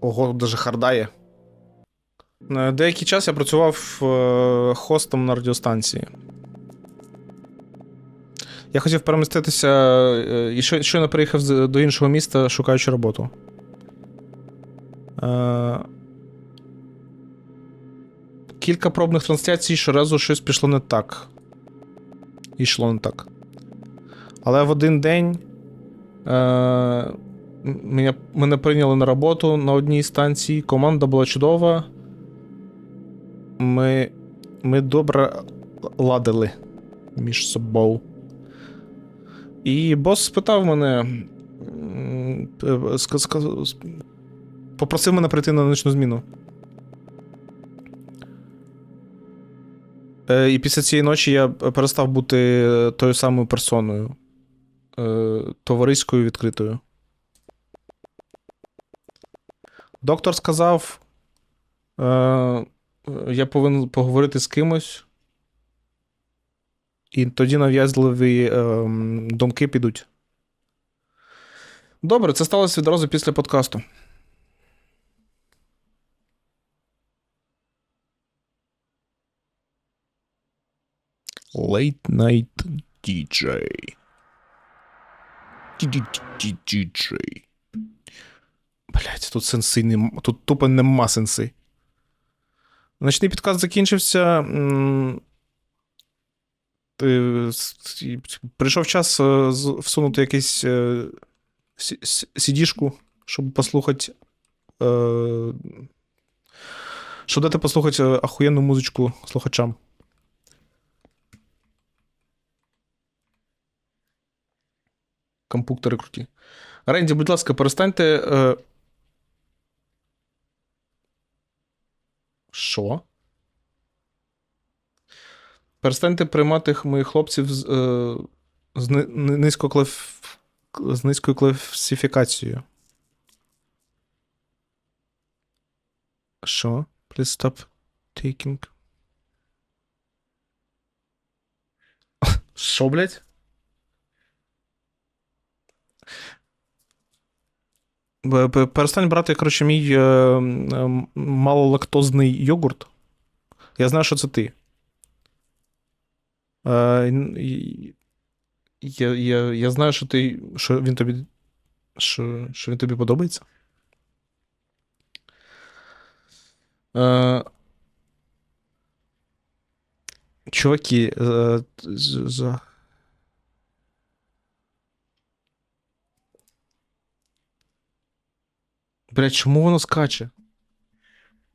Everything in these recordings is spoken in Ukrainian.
Ого, даже хардає. Деякий час я працював е, хостом на радіостанції. Я хотів переміститися е, і щойно приїхав до іншого міста, шукаючи роботу. Е, Кілька пробних трансляцій щоразу щось пішло не так. І йшло не так. Але в один день мене, мене прийняли на роботу на одній станції. Команда була чудова. Ми, ми добре ладили між собою. І бос спитав мене. е, Попросив мене прийти на ночну зміну. Е, І після цієї ночі я перестав бути тою самою персоною. Е, Товариською відкритою. Доктор сказав. Е, я повинен поговорити з кимось. І тоді нав'язливі е, думки підуть. Добре, це сталося відразу після подкасту. Late Night DJ. DJ. Блять, тут сенси нема. Тут тупо нема сенси. Ночний підкаст закінчився. Прийшов час е, всунути якийсь е, сі- сі- сідішку, щоб послухати. е, Щоб дати послухати ахуєнну музичку слухачам. Компуктори круті. Ренді, будь ласка, перестаньте. Що? Перестаньте приймати моїх хлопців з, е... з, ни... ни- низькоклав... з низькою класифікацією. Що? Please stop taking. Що, блядь? Б- п- Перестань брати, коротше, мій е, малолактозний йогурт. Я знаю, що це ти. Е, я, я, я знаю, що ти. Що він тобі. Що, що він тобі подобається. Е, чуваки, е, Блять, чому воно скаче?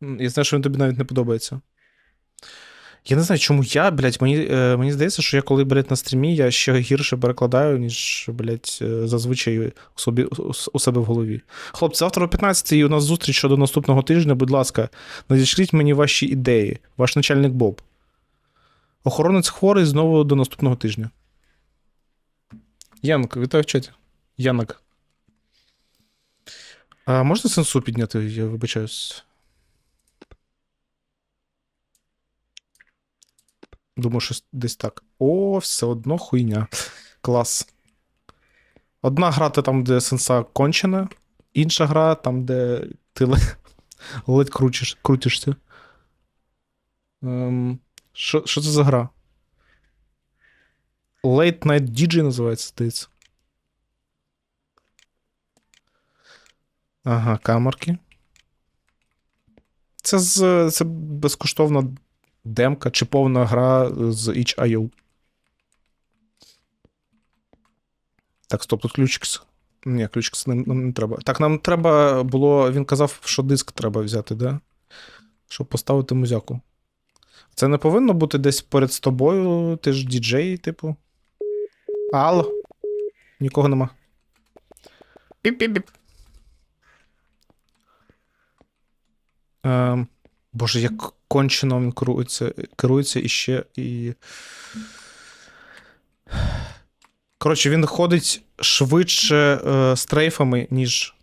Я знаю, що він тобі навіть не подобається. Я не знаю, чому я, блядь, мені, е, мені здається, що я коли, блядь, на стрімі, я ще гірше перекладаю, ніж, блядь, е, зазвичай у, собі, у, себе в голові. Хлопці, завтра о 15 і у нас зустріч щодо наступного тижня, будь ласка, надішліть мені ваші ідеї, ваш начальник Боб. Охоронець хворий знову до наступного тижня. Янок, вітаю в чаті. Янок. А можна сенсу підняти? Я вибачаюсь. Думаю, щось десь так. О, все одно хуйня. Клас. Одна гра це там, де сенса кончена, інша гра там, де ти ледь крутиш, крутишся. Ем, що, що це за гра? Late Night DJ називається, здається. Ага, камерки. Це з це безкоштовна демка чи повна гра з itch.io. Так, стоп, тут ключикс. Ні, ключикс нам, нам не треба. Так, нам треба було. Він казав, що диск треба взяти, да? Щоб поставити музяку. Це не повинно бути десь поряд з тобою. Ти ж діджей, типу. Алло. Нікого нема. Піп-піп-піп. Ем, Боже, як кончено він керується, керується і ще і. Коротше, він ходить швидше е, стрейфами, ніж.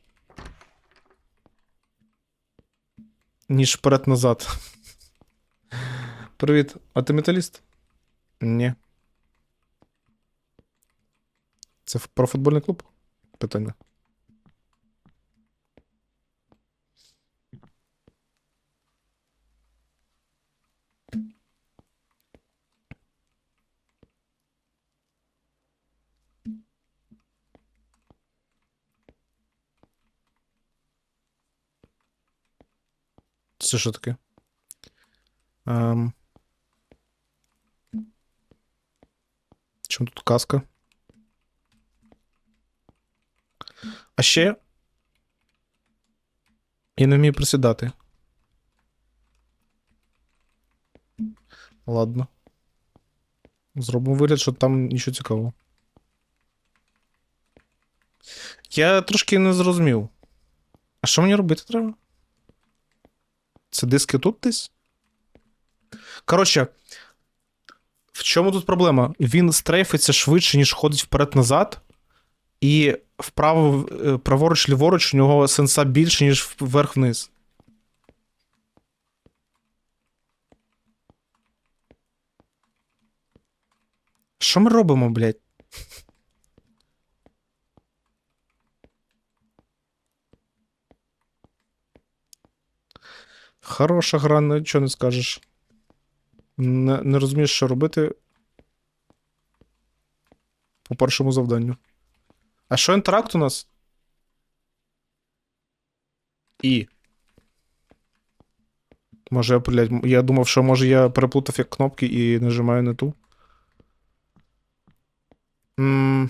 Ніж вперед-назад. Привіт. А ти металіст? Ні. Це про футбольний клуб? Питання. Це що таке? Ем... Чому тут каска? А ще. Я не вмію присідати. Ладно. Зробимо вигляд, що там нічого цікавого. Я трошки не зрозумів. А що мені робити треба? Це диски тут десь? Коротше, в чому тут проблема? Він стрейфиться швидше, ніж ходить вперед-назад, і вправо, е, праворуч, ліворуч у нього сенса більше, ніж вверх-вниз. Що ми робимо, блядь? Хороша гра, нічого не скажеш. Не, не розумієш, що робити. По першому завданню. А що інтеракт у нас? І. Може, я, блядь, я думав, що може я переплутав як кнопки і нажимаю не ту. М.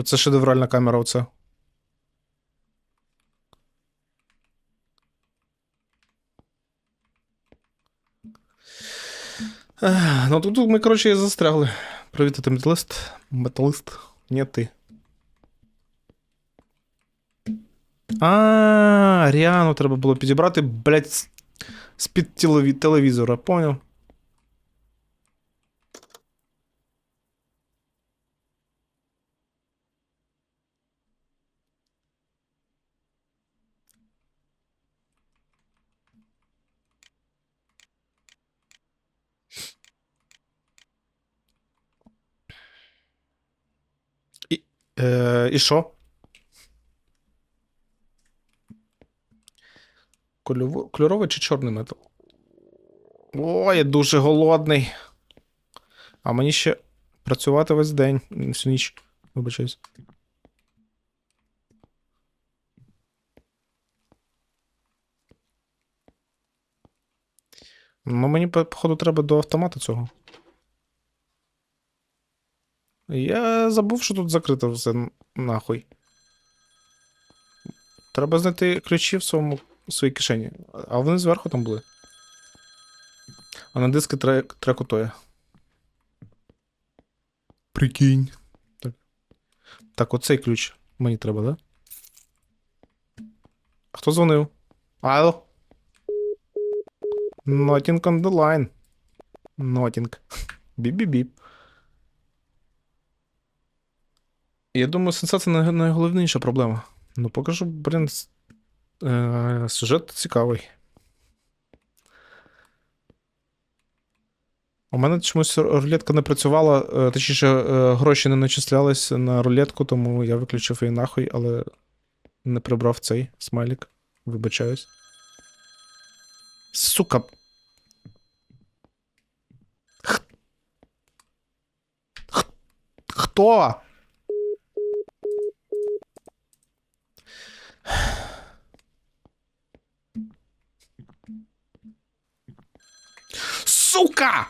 Оце шедевральна камера, оце. Ну тут ми, коротше, застрягли. Привіт, це металист. Металист. Ні, ти. А, Ріану треба було підібрати, блядь, з-під телеві- телевізора, поняв? І, е, і що? Кольоровий чи чорний метал? О, я дуже голодний. А мені ще працювати весь день, всю ніч. Вибачаюсь. Ну, мені, походу, треба до автомата цього. Я забув, що тут закрито все нахуй. Треба знайти ключі в своєму в своїй кишені. А вони зверху там були. А на диски трек, треку тоє. Прикинь. Так. Так, оцей ключ. Мені треба, да? Хто дзвонив? Алло? Notting on the line. Notting. Біп-біп-біп. Я думаю, сенсація най- найголовніша проблема. Ну, покажу, блін, е, сюжет цікавий. У мене чомусь рулетка не працювала, е, точніше, е, гроші не начислялись на рулетку, тому я виключив її нахуй, але не прибрав цей смайлік. Вибачаюсь. Сука. Хто? Сука!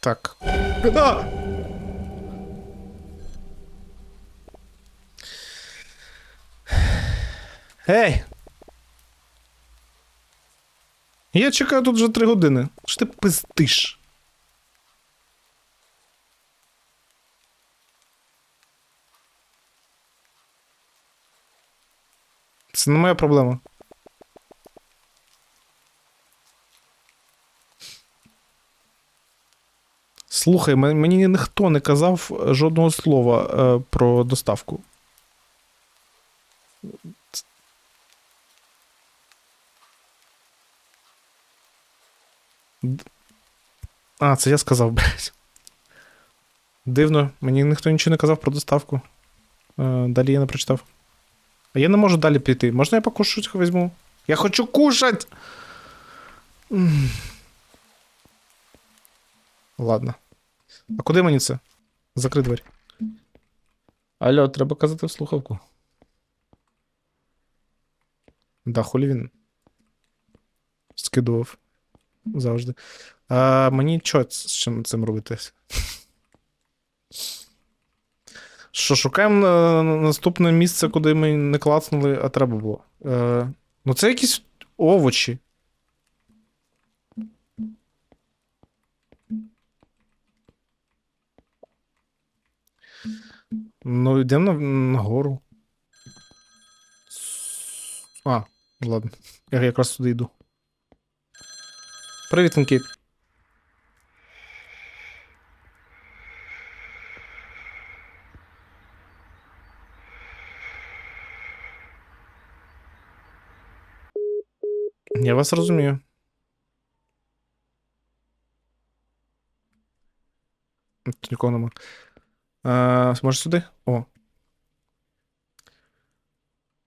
Так. А! Ей! Я чекаю тут вже три години. Що ти пиздиш? Це не моя проблема. Слухай, мені ніхто не казав е, жодного слова е, про доставку. А, це я сказав, блядь. Дивно, мені ніхто нічого не казав про доставку. Е, Далі я не прочитав. А я не можу далі піти. Можна я покушать візьму? Я хочу кушать! Ладно. А куди мені це? Закрий двері. Алло, треба казати в слухавку. Да, хулі він. Скидував. Завжди. А мені що з чим цим робити? Що, шукаємо наступне місце, куди ми не клацнули, а треба було. Е, ну, це якісь овочі. Ну, йдемо на, нагору. А, ладно. Я якраз туди йду. Привіт, Анкіт. Вас розумію. Тут нікого нема. А, може сюди? О.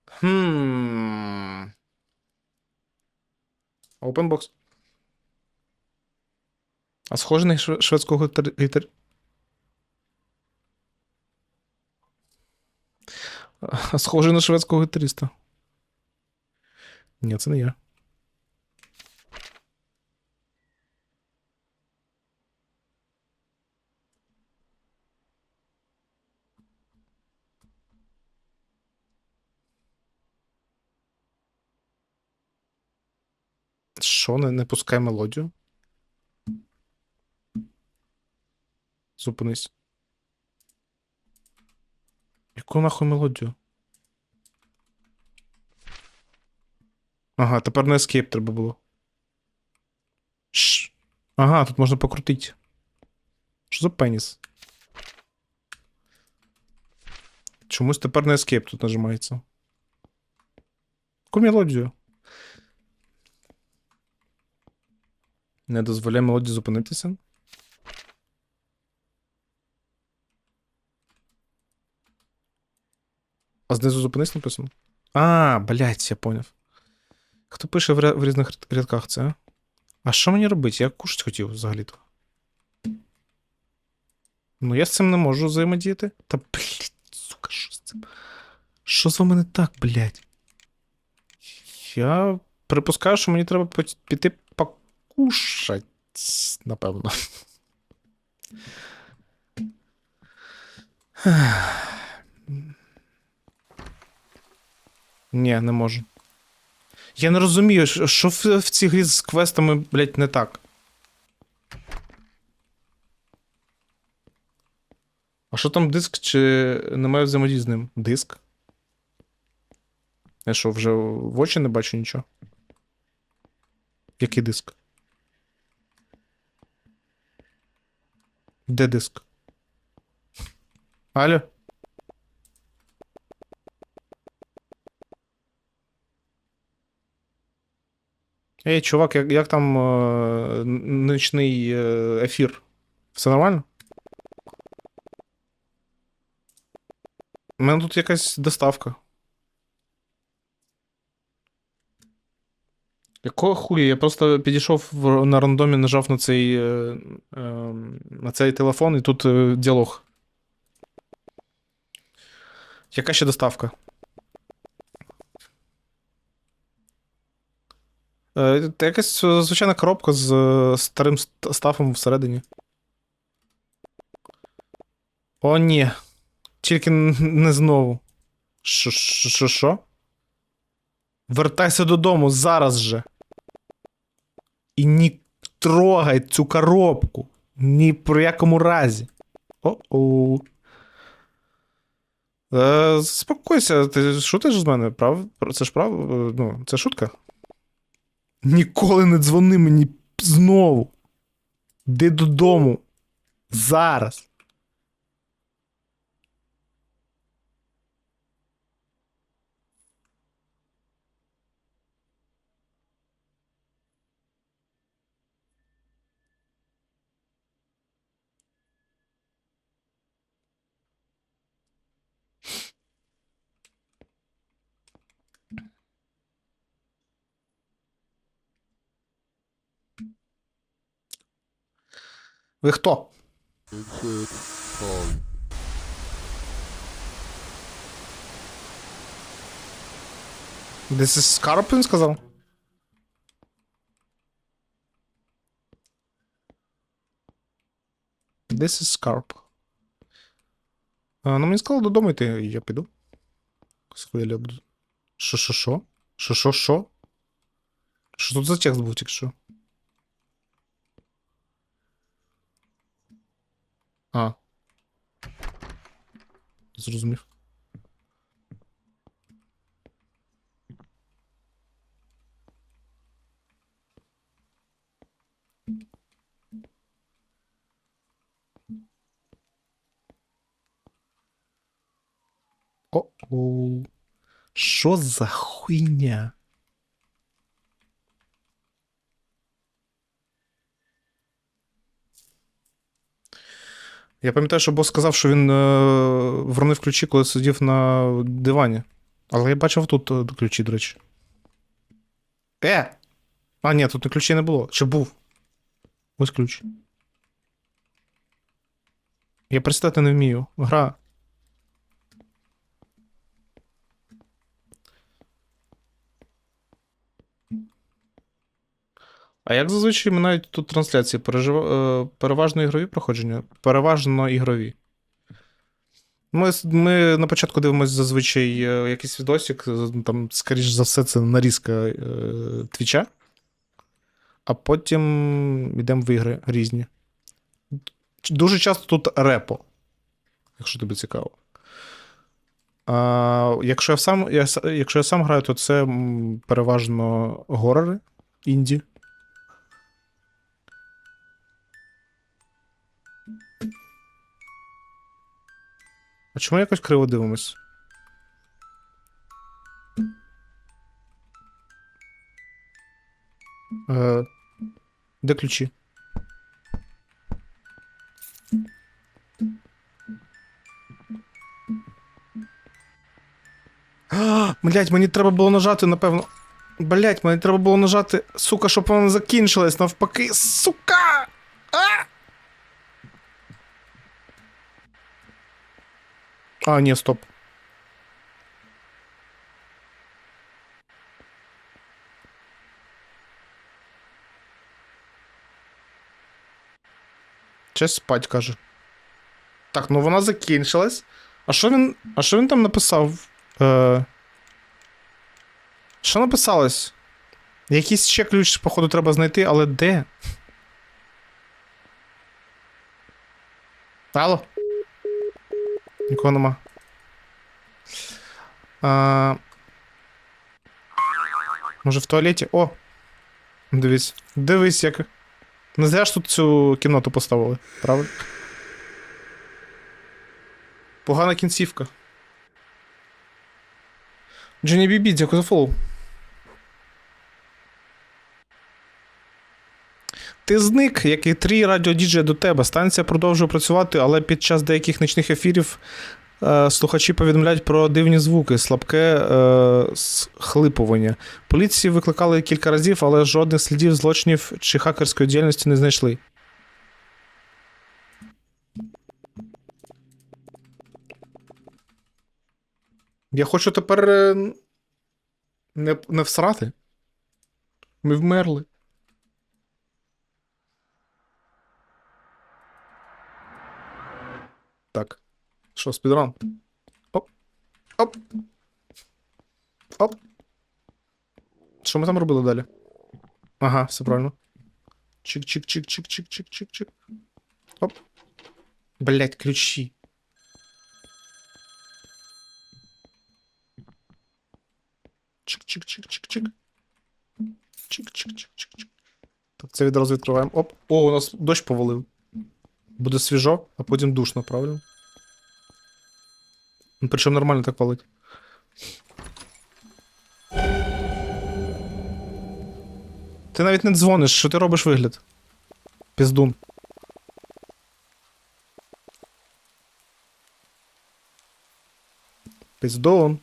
Хм. Box. А схоже на шве- шведського гітар... Схоже на шведського гітариста. Ні, це не я. Що, не, не пускай мелодію? Зупинись. Яку нахуй мелодію? Ага, тепер на escape треба було. Шш. Ага, тут можна покрутити. Що за пеніс? Чомусь тепер на escape тут нажимається. Яку мелодію? Не дозволяє мелодії зупинитися. А знизу зупинись написано? А, блядь, я поняв. Хто пише в, ря- в різних рядках це? А що мені робити? Я кушать хотів взагалі-то. Ну, я з цим не можу взаємодіяти. Та блядь, сука, що з цим? Що з вами не так, блядь? Я припускаю, що мені треба піти покушать, напевно. Ні, не можу. Я не розумію, що в, в цій грі з квестами, блядь, не так. А що там диск, чи немає взаємодії з ним? Диск? Я що, вже в очі не бачу нічого? Який диск? Де диск? Алло? Ей, чувак, як, як там е, нічний е, ефір? Все нормально? У мене тут якась доставка. Якого хуя? Я просто підійшов на рандомі, нажав на цей, е, е, на цей телефон, і тут е, діалог. Яка ще доставка? Е, якась звичайна коробка з старим стафом всередині. О, ні. Тільки не знову. Що? Вертайся додому зараз же. І ні трогай цю коробку. Ні про якому разі. О-о. Е, Спокойся, ти шутиш з мене, прав? Це ж прав? е, Ну, це шутка? Ніколи не дзвони мені знову. Йди додому. Зараз. Ви хто? This is Scarp, він сказав? This is Scarp. А, ну, мені сказали додому йти, я піду. Сходили, я буду. Що, що, що? Що, що, що? Що тут за текст був тільки що? А. Зрозумів. О-оу. Що за хуйня? Я пам'ятаю, що бос сказав, що він е, вронив ключі, коли сидів на дивані. Але я бачив тут е, ключі, до речі. Е! А, ні, тут ключі не було. Чи був? Ось ключ. Я представити не вмію. Гра. А як зазвичай минають тут трансляції? Пережив... е, Переважно ігрові проходження? Переважно ігрові. Ми, ми на початку дивимося зазвичай е, якийсь відосик, там, скоріш за все, це нарізка е, твіча. А потім йдемо в ігри різні. Дуже часто тут репо, якщо тобі цікаво. А, якщо, я сам, я, якщо я сам граю, то це переважно горори, інді. А чому якось криво дивимось? Е, де ключі? Блять, мені треба було нажати, напевно. Блять, мені треба було нажати, сука, щоб вона не закінчилась, навпаки, сука! А! А, ні, стоп. Честь спать, каже. Так, ну вона закінчилась. А що він. А що він там написав? Е... Написалось? Якийсь ще ключ, походу, треба знайти, але де? Алло? Нікого нема. А... Може в туалеті? О! Дивись. Дивись, як. Не зря ж тут цю кімнату поставили, правильно? Погана кінцівка. Дженні Бібі, дякую за фоллоу. Ти зник, як і три радіодіджея до тебе. Станція продовжує працювати, але під час деяких нічних ефірів е, слухачі повідомляють про дивні звуки, слабке е, схлипування. Поліції викликали кілька разів, але жодних слідів злочинів чи хакерської діяльності не знайшли. Я хочу тепер е, не, не всрати. Ми вмерли. Так. Що, спідран? Оп. Оп. Оп. Що ми там робили далі? Ага, все правильно. Чик-чик-чик-чик-чик-чик-чик-чик. Оп. Блять, ключі. Чик-чик-чик-чик-чик. Чик-чик-чик-чик-чик. Так, це відразу відкриваємо. Оп. О, у нас дощ повалив. Буде свіжо, а потім душно, правильно? Ну, Причому нормально так палить. Ти навіть не дзвониш, що ти робиш вигляд? Піздун. Піздун.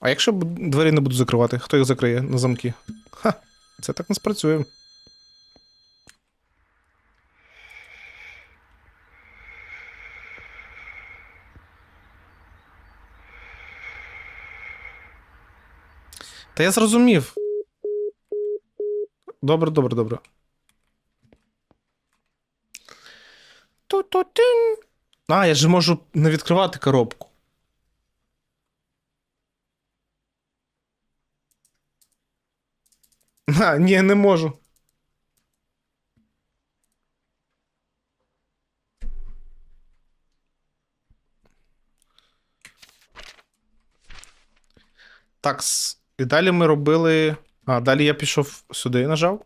А якщо двері не буду закривати, хто їх закриє на замки? Ха, це так не спрацює. Та я зрозумів. Добре, добре, добре. Ту-ту-тин. А, я ж можу не відкривати коробку. А, ні, не можу. Так, і далі ми робили. А, далі я пішов сюди і нажав.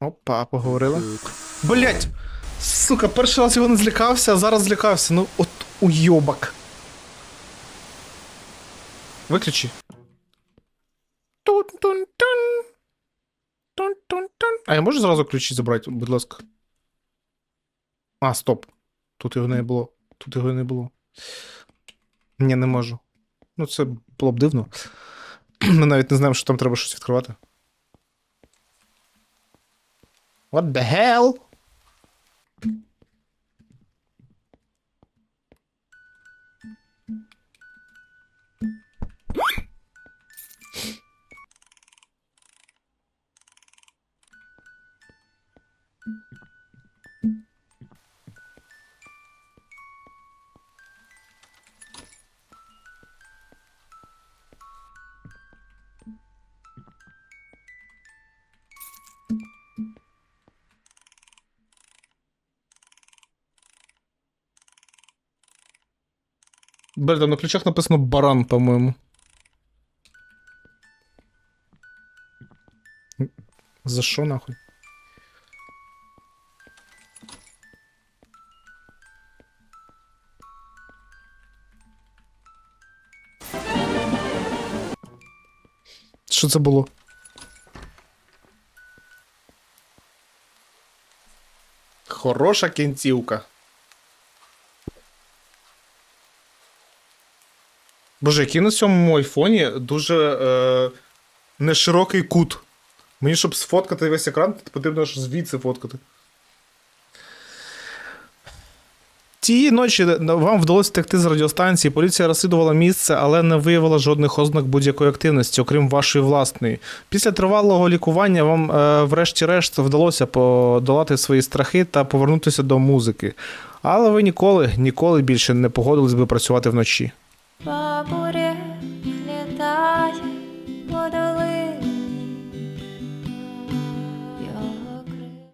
Опа, поговорили. Блять! Сука, перший раз його не злякався, а зараз злякався. Ну, от уйобак. Виключи. А я можу зразу ключі забрати, будь ласка. А, стоп. Тут його не було. Тут його не було. Ні, не можу. Ну, це було б дивно. Ми навіть не знаємо, що там треба щось відкривати. What the hell? Там на ключах написано баран, по-моєму. За що нахуй? Що це було? Хороша кінцівка. Боже, який на цьому айфоні дуже е, неширокий кут. Мені, щоб сфоткати весь екран, потрібно аж звідси фоткати. Тієї ночі вам вдалося втекти з радіостанції. Поліція розслідувала місце, але не виявила жодних ознак будь-якої активності, окрім вашої власної. Після тривалого лікування вам, е, врешті-решт, вдалося подолати свої страхи та повернутися до музики. Але ви ніколи, ніколи більше не погодились би працювати вночі. favorecer.